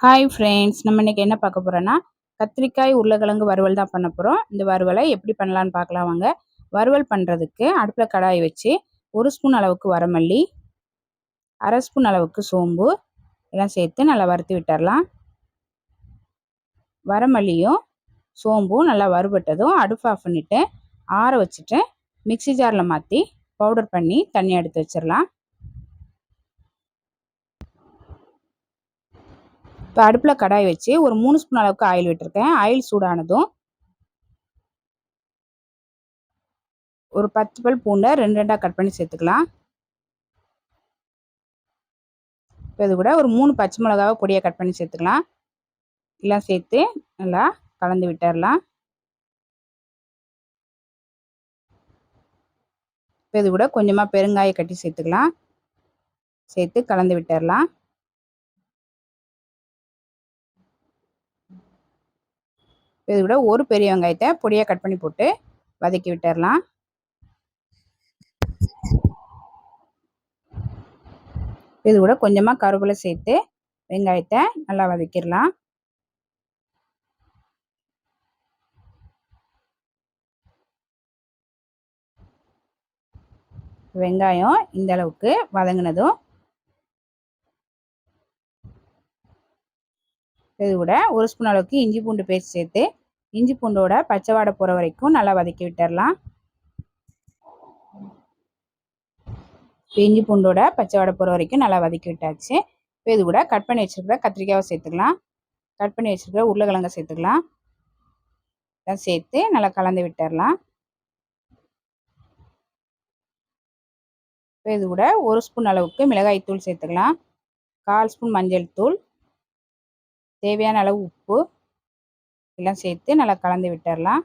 Hi friends நம்ம இன்றைக்கி என்ன பார்க்க போகிறோன்னா கத்திரிக்காய் உருளைக்கிழங்கு வறுவல் தான் பண்ண போகிறோம் இந்த வறுவலை எப்படி பண்ணலான்னு பார்க்கலாம் வாங்க. வறுவல் பண்ணுறதுக்கு அடுப்பில் கடாய் வச்சு ஒரு ஸ்பூன் அளவுக்கு வரமல்லி அரை ஸ்பூன் அளவுக்கு சோம்பு எல்லாம் சேர்த்து நல்லா வறுத்து விட்டுடலாம் வரமல்லியும் சோம்பும் நல்லா வறுபட்டதும் அடுப்பு ஆஃப் பண்ணிவிட்டு ஆற வச்சுட்டு மிக்சி ஜாரில் மாற்றி பவுடர் பண்ணி தண்ணி எடுத்து வச்சிடலாம் இப்போ அடுப்பில் கடாய் வச்சு ஒரு மூணு ஸ்பூன் அளவுக்கு ஆயில் விட்டுருக்கேன். ஆயில் சூடானதும் ஒரு பத்து பல் பூண்டை ரெண்டு ரெண்டாக கட் பண்ணி சேர்த்துக்கலாம். இப்போ இது கூட ஒரு மூணு பச்சை மிளகாவை பொடியாக கட் பண்ணி சேர்த்துக்கலாம். எல்லாம் சேர்த்து நல்லா கலந்து விட்டுடலாம் இப்போ இது கூட கொஞ்சமாக பெருங்காயை கட்டி சேர்த்துக்கலாம். சேர்த்து கலந்து விட்டுடலாம் இது கூட ஒரு பெரிய வெங்காயத்தை பொடியாக கட் பண்ணி போட்டு வதக்கி விட்டுடலாம் இது கூட கொஞ்சமாக கருவேப்பிலை சேர்த்து வெங்காயத்தை நல்லா வதக்கிடலாம். வெங்காயம் இந்த அளவுக்கு வதங்கினதும் இது கூட ஒரு ஸ்பூன் அளவுக்கு இஞ்சி பூண்டு பேஸ்ட் சேர்த்து இஞ்சி பூண்டோட பச்சை வாடை போகிற வரைக்கும் நல்லா வதக்கி விட்டுடலாம் இஞ்சி பூண்டோட பச்சை வாடை போகிற வரைக்கும் நல்லா வதக்கி விட்டாச்சு. இப்போ இது கூட கட் பண்ணி வச்சுருக்கிற கத்திரிக்காவை சேர்த்துக்கலாம். கட் பண்ணி வச்சுருக்கிற உருளைக்கிழங்கை சேர்த்துக்கலாம். சேர்த்து நல்லா கலந்து விட்டுடலாம் இப்போ இது கூட ஒரு ஸ்பூன் அளவுக்கு மிளகாய் தூள் சேர்த்துக்கலாம். கால் ஸ்பூன் மஞ்சள் தூள். தேவையான அளவு உப்பு எல்லாம் சேர்த்து நல்லா கலந்து விட்டுடலாம்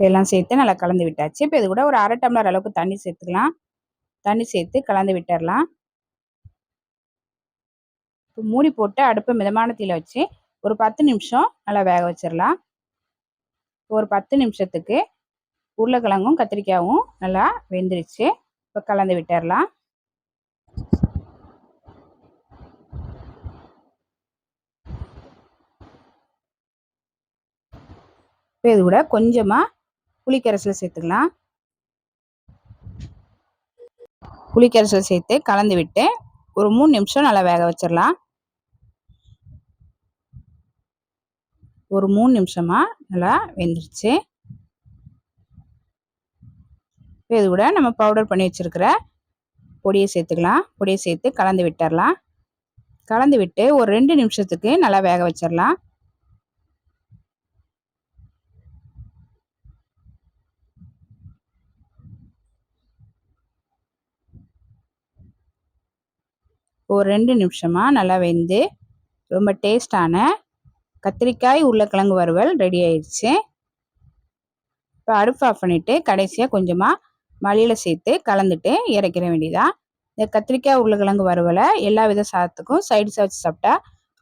எல்லாம் சேர்த்து நல்லா கலந்து விட்டாச்சு. இப்போ இது கூட ஒரு அரை டம்ளர் அளவுக்கு தண்ணி சேர்த்துக்கலாம். தண்ணி சேர்த்து கலந்து விட்டுடலாம் இப்போ மூடி போட்டு அடுப்பை மிதமான தீயில் வச்சு ஒரு பத்து நிமிஷம் நல்லா வேக வச்சிடலாம் ஒரு பத்து நிமிஷத்துக்கு உருளைக்கிழங்கும் கத்திரிக்காயும் நல்லா வெந்துருச்சு. இப்போ கலந்து விட்டுடலாம் இப்போ இது கூட கொஞ்சமாக புளிக்கரைசல் சேர்த்துக்கலாம். புளிக்கரைசல் சேர்த்து கலந்து விட்டு ஒரு மூணு நிமிஷம் நல்லா வேக வச்சிடலாம் ஒரு மூணு நிமிஷமாக நல்லா வெந்துருச்சு. இது கூட நம்ம பவுடர் பண்ணி வச்சுருக்கிற பொடியை சேர்த்துக்கலாம். பொடியை சேர்த்து கலந்து விட்டுடலாம் கலந்து விட்டு ஒரு ரெண்டு நிமிஷத்துக்கு நல்லா வேக வச்சிடலாம் ஒரு ரெண்டு நிமிஷமாக நல்லா வெந்து ரொம்ப டேஸ்டான கத்திரிக்காய் உருளைக்கிழங்கு வறுவல் ரெடி ஆயிடுச்சு. இப்போ அடுப்பு ஆஃப் பண்ணிவிட்டு கடைசியாக கொஞ்சமாக மளியில் சேர்த்து கலந்துட்டு இறக்கிற வேண்டியதான் இந்த கத்திரிக்காய் உருளைக்கிழங்கு வறுவலை எல்லா வித சாதத்துக்கும் சைடு வச்சு சாப்பிட்டா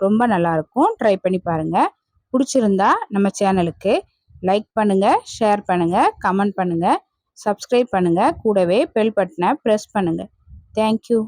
ரொம்ப நல்லாயிருக்கும் ட்ரை பண்ணி பாருங்கள் பிடிச்சிருந்தா நம்ம சேனலுக்கு லைக் பண்ணுங்கள் ஷேர் பண்ணுங்கள் கமெண்ட் பண்ணுங்கள் சப்ஸ்கிரைப் பண்ணுங்கள் கூடவே பெல் பட்டனை ப்ரெஸ் பண்ணுங்கள் தேங்க்யூ